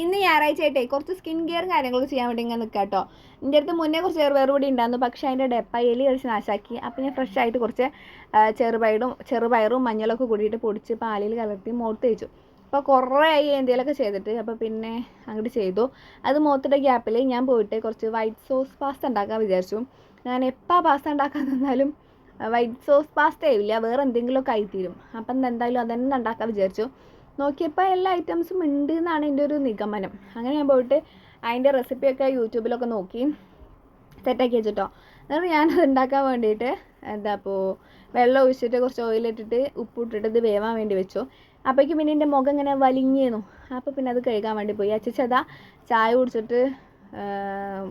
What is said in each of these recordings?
ഇന്ന് ഞായറാഴ്ച ആയിട്ടേ കുറച്ച് സ്കിൻ കെയറും കാര്യങ്ങളൊക്കെ ചെയ്യാൻ വേണ്ടി ഇങ്ങനെ നിൽക്കാം കേട്ടോ എന്റെ അടുത്ത് മുന്നേ കുറച്ച് ചെറുപയറുപൊടി ഉണ്ടായിരുന്നു പക്ഷേ അതിന്റെ ഡെപ്പ എലി കഴിച്ച് നാശാക്കി. അപ്പോൾ ഞാൻ ഫ്രഷ് ആയിട്ട് കുറച്ച് ചെറുപയറും ചെറുപയറും മഞ്ഞളൊക്കെ കൂടിയിട്ട് പൊടിച്ച് പാലിൽ കലർത്തി മുഖത്ത് തേച്ചു. അപ്പോൾ കുറേ ആയി എന്തെങ്കിലുമൊക്കെ ചെയ്തിട്ട്. അപ്പോൾ പിന്നെ അങ്ങോട്ട് ചെയ്തു. അത് മുഖത്തിന്റെ ഗ്യാപ്പിൽ ഞാൻ പോയിട്ട് കുറച്ച് വൈറ്റ് സോസ് പാസ്ത ഉണ്ടാക്കാൻ വിചാരിച്ചു. ഞാൻ എപ്പോൾ പാസ്ത ഉണ്ടാക്കാൻ നിന്നാലും വൈറ്റ് സോസ് പാസ്ത ഇല്ല. വേറെ എന്തെങ്കിലുമൊക്കെ ആയിത്തീരും. അപ്പം എന്തായാലും അതന്നെ ഉണ്ടാക്കാൻ വിചാരിച്ചു. നോക്കിയപ്പോൾ എല്ലാ ഐറ്റംസും ഉണ്ട് എന്നാണ് എന്റെ ഒരു നിഗമനം. അങ്ങനെ ഞാൻ പോയിട്ട് അതിന്റെ റെസിപ്പിയൊക്കെ യൂട്യൂബിലൊക്കെ നോക്കി സെറ്റാക്കി വെച്ചിട്ടോ. എന്നിട്ട് ഞാനത് ഉണ്ടാക്കാൻ വേണ്ടിയിട്ട് എന്താ അപ്പോൾ വെള്ളം ഒഴിച്ചിട്ട് കുറച്ച് ഓയിലിട്ടിട്ട് ഉപ്പിട്ടിട്ട് ഇത് വേവാൻ വേണ്ടി വെച്ചു. അപ്പോഴേക്കും പിന്നെ എന്റെ മുഖം ഇങ്ങനെ വലിഞ്ഞേന്നു. അപ്പോൾ പിന്നെ അത് കഴുകാൻ വേണ്ടി പോയി. അച്ചച്ചതാ ചായ കുടിച്ചിട്ട്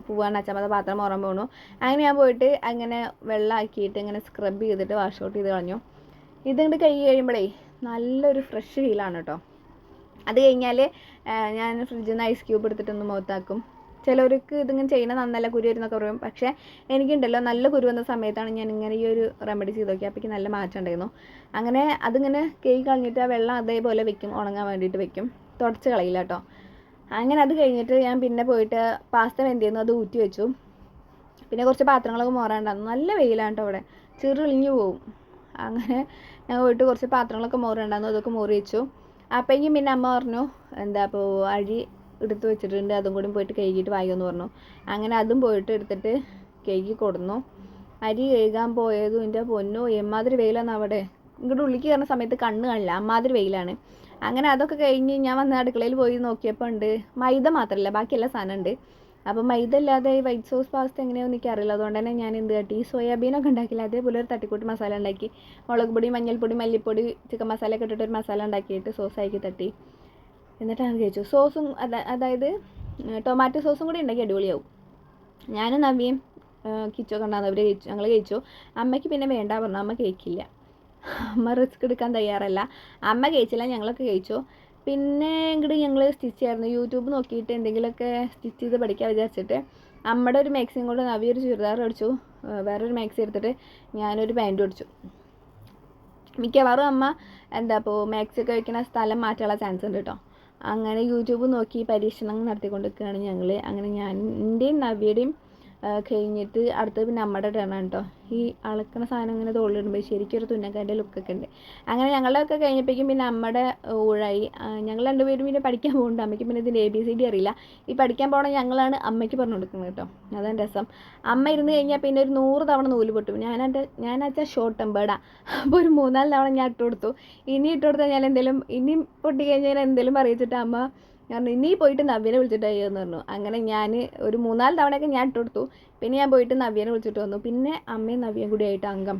പോവാണ്. അച്ഛമ്മ പാത്രം ഉറം പോണു. അങ്ങനെ ഞാൻ പോയിട്ട് അങ്ങനെ വെള്ളമാക്കിയിട്ട് ഇങ്ങനെ സ്ക്രബ് ചെയ്തിട്ട് വാഷ് ഔട്ട് ചെയ്ത് കളഞ്ഞു. ഇതിങ്ങോട്ട് കഴുകി കഴിയുമ്പോഴേ നല്ലൊരു ഫ്രഷ് ഫീലാണ് കേട്ടോ. അത് കഴിഞ്ഞാൽ ഞാൻ ഫ്രിഡ്ജിൽ നിന്ന് ഐസ് ക്യൂബ് എടുത്തിട്ടൊന്ന് മുഖത്താക്കും. ചിലർക്ക് ഇതിങ്ങനെ ചെയ്യണ നന്നല്ല കുരു വരുന്നൊക്കെ പറയും. പക്ഷേ എനിക്കുണ്ടല്ലോ നല്ല കുരു വന്ന സമയത്താണ് ഞാൻ ഇങ്ങനെ ഈ ഒരു റെമഡി ചെയ്ത് നോക്കി അപ്പോൾ നല്ല മാറ്റം ഉണ്ടായിരുന്നു. അങ്ങനെ അതിങ്ങനെ കേക്ക് കളഞ്ഞിട്ട് ആ വെള്ളം അതേപോലെ വെക്കും ഉണങ്ങാൻ വേണ്ടിയിട്ട് വെക്കും. തുടച്ച് കളയില്ല കേട്ടോ. അങ്ങനെ അത് കഴിഞ്ഞിട്ട് ഞാൻ പിന്നെ പോയിട്ട് പാസ്ത ചെയ്യുന്നു അത് ഊറ്റി വെച്ചു. പിന്നെ കുറച്ച് പാത്രങ്ങളൊക്കെ മോറാണ്ടായിരുന്നു നല്ല വെയിലാണ് കേട്ടോ അവിടെ. ചെറുളിഞ്ഞു പോവും. അങ്ങനെ ഞാൻ പോയിട്ട് കുറച്ച് പാത്രങ്ങളൊക്കെ മോറുണ്ടായിരുന്നു അതൊക്കെ മോറി വെച്ചു അപ്പോഴേക്കും പിന്നെ അമ്മ പറഞ്ഞു എന്താ അപ്പോൾ അഴി എടുത്ത് വെച്ചിട്ടുണ്ട് അതും കൂടി പോയിട്ട് കഴുകിയിട്ട് വായിക്കുമെന്ന് പറഞ്ഞു. അങ്ങനെ അതും പോയിട്ട് എടുത്തിട്ട് കഴുകി കൊടുന്നു. അരി കഴുകാൻ പോയതും എന്റെ പൊന്നു എമ്മാതിരി വെയിലാണ് അവിടെ. ഇങ്ങോട്ട് ഉള്ളിക്ക് കയറുന്ന സമയത്ത് കണ്ണ് കാണില്ല അമ്മാതിരി വെയിലാണ്. അങ്ങനെ അതൊക്കെ കഴിഞ്ഞ് ഞാൻ വന്ന് അടുക്കളയിൽ പോയി നോക്കിയപ്പോൾ ഉണ്ട് മൈദ മാത്രമല്ല ബാക്കി എല്ലാ സാധനം ഉണ്ട് അപ്പോൾ മൈദ ഈ വൈറ്റ് സോസ് പാസ്ത എങ്ങനെയാണെന്ന് എനിക്ക് അറിയില്ല അതുകൊണ്ട് തന്നെ ഞാൻ എന്ത് കാട്ടി? ഈ സോയാബീനൊക്കെ ഉണ്ടാക്കില്ല. അതേപോലെ ഒരു തട്ടിക്കൂട്ട് മസാല ഉണ്ടാക്കി. മുളക് പൊടി മഞ്ഞൾപ്പൊടി മല്ലിപ്പൊടി ചിക്കൻ മസാല ഒക്കെ ഇട്ടിട്ട് ഒരു മസാല ഉണ്ടാക്കിയിട്ട് സോസ് ആക്കി തട്ടി. എന്നിട്ടാണ് കഴിച്ചു. സോസും അതായത് ടൊമാറ്റോ സോസും കൂടി ഉണ്ടാക്കി അടിപൊളിയാവും. ഞാനും നവിയും കിച്ചൊക്കെ ഉണ്ടാകുന്ന അവർ കഴിച്ചു ഞങ്ങൾ കഴിച്ചു. അമ്മയ്ക്ക് പിന്നെ വേണ്ട പറഞ്ഞു. അമ്മ കഴിക്കില്ല. അമ്മ റിസ്ക് എടുക്കാൻ തയ്യാറല്ല. അമ്മ കഴിച്ചില്ല ഞങ്ങളൊക്കെ കഴിച്ചു. പിന്നെ ഇങ്ങോട്ട് ഞങ്ങൾ സ്റ്റിച്ച് ചെയ്യായിരുന്നു യൂട്യൂബ് നോക്കിയിട്ട് എന്തെങ്കിലുമൊക്കെ സ്റ്റിച്ച് ചെയ്ത് പഠിക്കാൻ വിചാരിച്ചിട്ട് അമ്മയുടെ ഒരു മാക്സിയും കൊണ്ട് നവി ഒരു ചുരിദാർ അടിച്ചു വേറൊരു മാക്സി എടുത്തിട്ട് ഞാനൊരു പാന്റും അടിച്ചു മിക്കവാറും അമ്മ എന്താ ഇപ്പോൾ മാക്സി ഒക്കെ വയ്ക്കുന്ന സ്ഥലം മാറ്റാനുള്ള ചാൻസ് ഉണ്ട് കേട്ടോ അങ്ങനെ യൂട്യൂബ് നോക്കി പരീക്ഷണം നടത്തിക്കൊണ്ടിരിക്കുകയാണ് ഞങ്ങൾ അങ്ങനെ ഞാൻ എന്റെയും നവ്യയുടെയും ആ, കഴിഞ്ഞിട്ട് അടുത്തത് പിന്നെ അമ്മയുടെ ടേണാണ് കേട്ടോ. ഈ അളക്കണ സാധനം ഇങ്ങനെ തോളിലിടുമ്പോൾ ശരിക്കും ഒരു തുന്നക്കാരുടെ ലുക്കൊക്കെ ഉണ്ട്. അങ്ങനെ ഞങ്ങളുടെയൊക്കെ കഴിഞ്ഞപ്പോഴേക്കും പിന്നെ അമ്മയുടെ ഊഴായി. ഞങ്ങൾ രണ്ടുപേരും പിന്നെ പഠിക്കാൻ പോകുന്നുണ്ട് അമ്മയ്ക്ക് പിന്നെ ഇതിന്റെ എ ബി സി ഡി അറിയില്ല. ഈ പഠിക്കാൻ പോകണ ഞങ്ങളാണ് അമ്മയ്ക്ക് പറഞ്ഞു കൊടുക്കുന്നത് കേട്ടോ. അതാണ് രസം. അമ്മ ഇരുന്ന് കഴിഞ്ഞാൽ പിന്നെ ഒരു നൂറ് തവണ നൂൽ പൊട്ടും. ഞാനെന്റെ വെച്ചാൽ ഷോർട്ട് ടെമ്പേർഡാ അപ്പോൾ ഒരു മൂന്നാൽ തവണ ഞാൻ ഇട്ട് കൊടുത്തു. ഇനി ഇട്ട് കൊടുത്താൽ ഞാൻ എന്തെങ്കിലും ഇനി പൊട്ടി കഴിഞ്ഞാൽ എന്തെങ്കിലും പറയിച്ചിട്ട് അമ്മ ഞാൻ പറഞ്ഞു, ഇനി പോയിട്ട് നവ്യനെ വിളിച്ചിട്ട് എന്ന് പറഞ്ഞു. അങ്ങനെ ഞാൻ ഒരു മൂന്നാൽ തവണയൊക്കെ ഞാൻ ഇട്ട് കൊടുത്തു. പിന്നെ ഞാൻ പോയിട്ട് നവ്യനെ വിളിച്ചിട്ട് വന്നു. പിന്നെ അമ്മയും നവ്യയും കൂടി ആയിട്ട് അംഗം.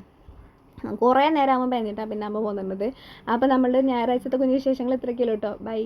കുറേ നേരം ആകുമ്പോൾ പറഞ്ഞിട്ടാണ് പിന്നെ അമ്മ പോകുന്നുള്ളത് അപ്പോൾ നമ്മളുടെ ഞായറാഴ്ചത്തെ കുഞ്ഞു വിശേഷങ്ങൾ ഇത്രയ്ക്കല്ലോ കേട്ടോ. ബൈ